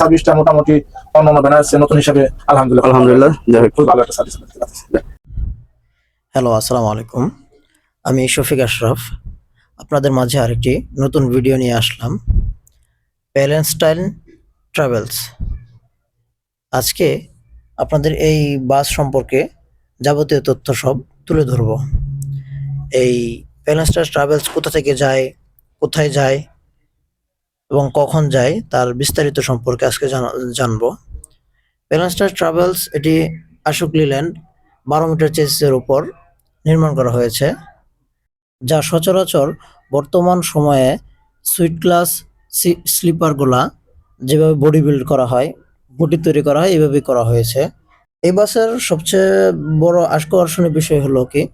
সার্ভিসটা মোটামুটি অন্যান্য ব্যানার্সে নতুন হিসাবে আলহামদুলিল্লাহ। আলহামদুলিল্লাহ যাই হোক। খুব ভালো একটা সার্ভিস হ্যালো আসসালামু আলাইকুম। আমি শফিক আশরাফ। আপনাদের মাঝে আরেকটি নতুন ভিডিও নিয়ে আসলাম। প্যালেন্সটাইন ট্রাভেলস আজকে আপনাদের এই বাস সম্পর্কে যাবতীয় তথ্য সব তুলে ধরব। এই প্যালেন্সটাইন ট্রাভেলস কোথা থেকে যায় কোথায় যায় এবং কখন যায় তার বিস্তারিত সম্পর্কে আজকে জানা- জানব। প্যালেন্সটাইন ট্রাভেলস এটি আশুক লিল্যান্ড বারো মিটার চেসের উপর নির্মাণ করা হয়েছে, যা সচরাচর বর্তমান সময়ে সুইট ক্লাস স্লিপারগুলা যেভাবে বডি বিল্ড করা হয় বডি তৈরি করা হয় এইভাবেই করা হয়েছে। এই বাসের সবচেয়ে বড় আকর্ষণীয় বিষয় হলো কি,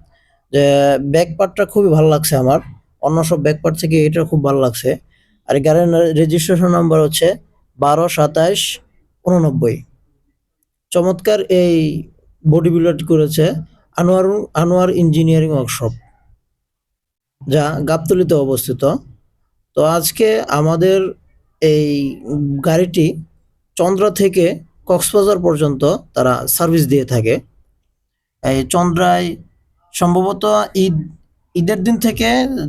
যে ব্যাক পার্টটা খুবই ভালো লাগছে আমার। অন্য সব ব্যাক পার্ট থেকে এটা খুব ভালো লাগছে। আর গাড়ির রেজিস্ট্রেশন নাম্বার হচ্ছে বারো সাতাইশ উননব্বই। চমৎকার এই বডি বিল্ড করেছে আনোয়ার আনোয়ার ইঞ্জিনিয়ারিং ওয়ার্কশপ যা গাবতলিতে অবস্থিত। তো আজকে আমাদের এই গাড়িটি চন্দ্রা থেকে কক্সবাজার পর্যন্ত তারা সার্ভিস দিয়ে থাকে। এই চন্দ্রায় সম্ভবত ঈদ, ঈদের দিন থেকে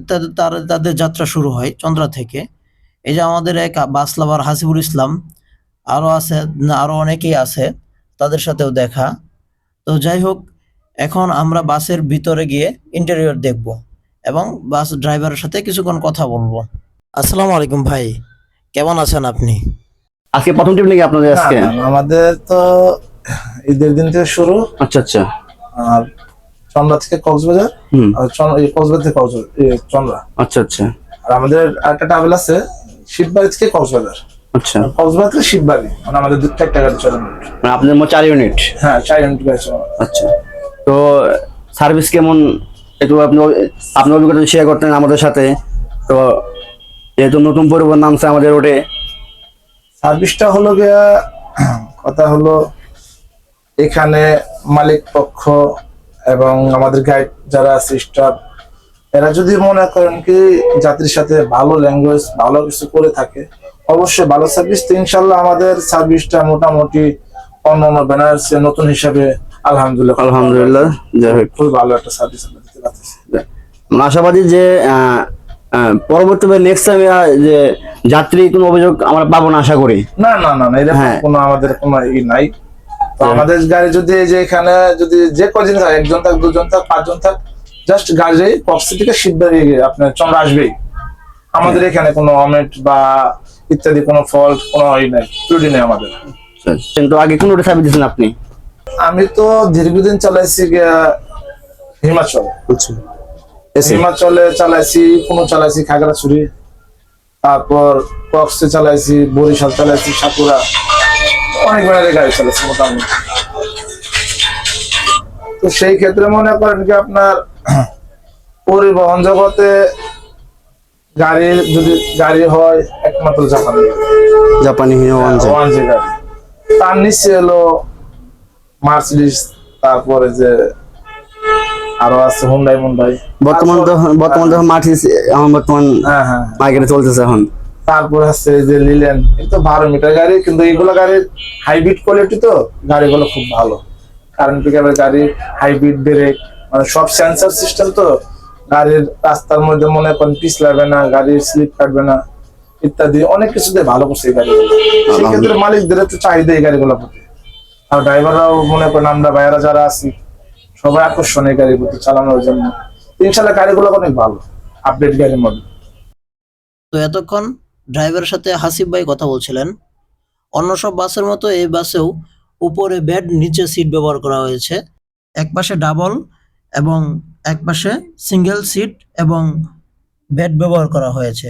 তাদের তাদের যাত্রা শুরু হয় চন্দ্রা থেকে। এই যে আমাদের এক বাস লাভার হাসিবুল ইসলাম আরও আছে আরও অনেকেই আছে তাদের সাথেও দেখা। তো যাই হোক এখন আমরা বাসের ভিতরে গিয়ে ইন্টেরিয়র দেখব এবং বাস ড্রাইভারের সাথে কিছুক্ষণ কথা বলব। আসসালামু আলাইকুম ভাই কেমন আছেন আপনি? আজকে প্রথম ট্রিপ নাকি আপনাদের আজকে? আমাদের তো ঈদের দিন থেকে শুরু। আচ্ছা আচ্ছা। আর চন্দ্রা থেকে কক্সবাজার হুম। আর কক্সবাজার থেকে কক্সবাজার এই চন্দ্রা। আচ্ছা আচ্ছা। আর আমাদের আরেকটা ট্রাভেল আছে শিববাড়ি থেকে কক্সবাজার। আচ্ছা। কক্সবাজার থেকে শিববাড়ি মানে আমাদের দু চারটা গাড়ি চলে। মানে আপনাদের মোট চার ইউনিট? হ্যাঁ চার মিনিট গাড়ি চলে আচ্ছা। তো সার্ভিস কেমন? একটু আপনি আপনার অভিজ্ঞতা শেয়ার করতেন আমাদের সাথে তো যেহেতু নতুন পরিবহন নামছে আমাদের রোডে সার্ভিসটা হলো গিয়া কথা হলো এখানে মালিক পক্ষ এবং আমাদের গাইড যারা আছে স্টাফ এরা যদি মনে করেন কি যাত্রীর সাথে ভালো ল্যাঙ্গুয়েজ ভালো কিছু করে থাকে অবশ্যই ভালো সার্ভিস তো ইনশাল্লাহ আমাদের সার্ভিসটা মোটামুটি অন্যান্য বেনারসে নতুন হিসাবে আলহামদুলিল্লাহ আলহামদুলিল্লাহ যাই হোক। খুব ভালো একটা সার্ভিস আমরা দিতে পারতেছি। আশাবাদী যে পরবর্তীতে নেক্সট টাইম যে যাত্রী কোনো অভিযোগ আমরা পাবো না আশা করি। না না না না এরকম হ্যাঁ। কোনো আমাদের কোনো ই নাই। তো আমাদের গাড়ি যদি যে এখানে যদি যে কদিন থাক একজন থাক দুজন থাক পাঁচজন থাক জাস্ট গাড়ি কক্সি থেকে সিদ্ধি আপনার চন্দ্র আসবেই। আমাদের এখানে কোনো অমেট বা ইত্যাদি কোনো ফল্ট কোনো ই নাই ত্রুটি নেই আমাদের। কিন্তু আগে কোন সার্ভিস দিয়েছেন আপনি? আমি তো দীর্ঘদিন চালাইছি গিয়া হিমাচল। আচ্ছা। হিমাচলে চালাইছি কোনো চালাইছি খাগড়াছড়ি। তারপর কক্সে চালাইছি বরিশাল চালাইছি সাকুরা অনেক বেড়ারে গাড়ি চালাইছি মোটামুটি। তো সেই ক্ষেত্রে মনে করেন কি আপনার পরিবহন জগতে গাড়ি যদি গাড়ি হয় একমাত্র জাপানি। জাপানি হিরো ওয়ান জি গাড়ি। তার নিচে হলো মার্সিডিস তারপরে যে আরও আছে হুন্ডাই মুন্ডাই বর্তমান তো বর্তমান তো মার্টিস এখন বর্তমান হ্যাঁ হ্যাঁ। মার্কেটে চলতেছে এখন। তারপর আছে যে লিলেন তো বারো মিটার গাড়ি কিন্তু এইগুলো গাড়ির হাইব্রিড কোয়ালিটি তো গাড়িগুলো খুব ভালো। কারণ পিকআপের গাড়ি হাইব্রিড ব্রেক মানে সব সেন্সর সিস্টেম তো গাড়ির রাস্তার মধ্যে মনে করেন পিছলাবে না গাড়ির স্লিপ কাটবে না ইত্যাদি। অনেক কিছুতে ভালো করছে এই গাড়িগুলো সেক্ষেত্রে মালিকদের একটু চাহিদা এই গাড়িগুলো প্রতি। আর ড্রাইভাররাও মনে করেন আমরা ভাইয়ারা যারা আছি সবাই আকর্ষণ এই গাড়ির প্রতি চালানোর জন্য। ইনশাল্লাহ গাড়িগুলো অনেক ভালো আপডেট গাড়ির মধ্যে। তো এতক্ষণ ড্রাইভারের সাথে হাসিব ভাই কথা বলছিলেন। অন্য সব বাসের মতো এই বাসেও উপরে বেড নিচে সিট ব্যবহার করা হয়েছে। এক পাশে ডাবল এবং এক পাশে সিঙ্গেল সিট এবং বেড ব্যবহার করা হয়েছে।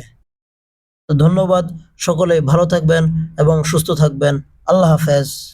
তো ধন্যবাদ, সকলে ভালো থাকবেন এবং সুস্থ থাকবেন। আল্লাহ হাফেজ।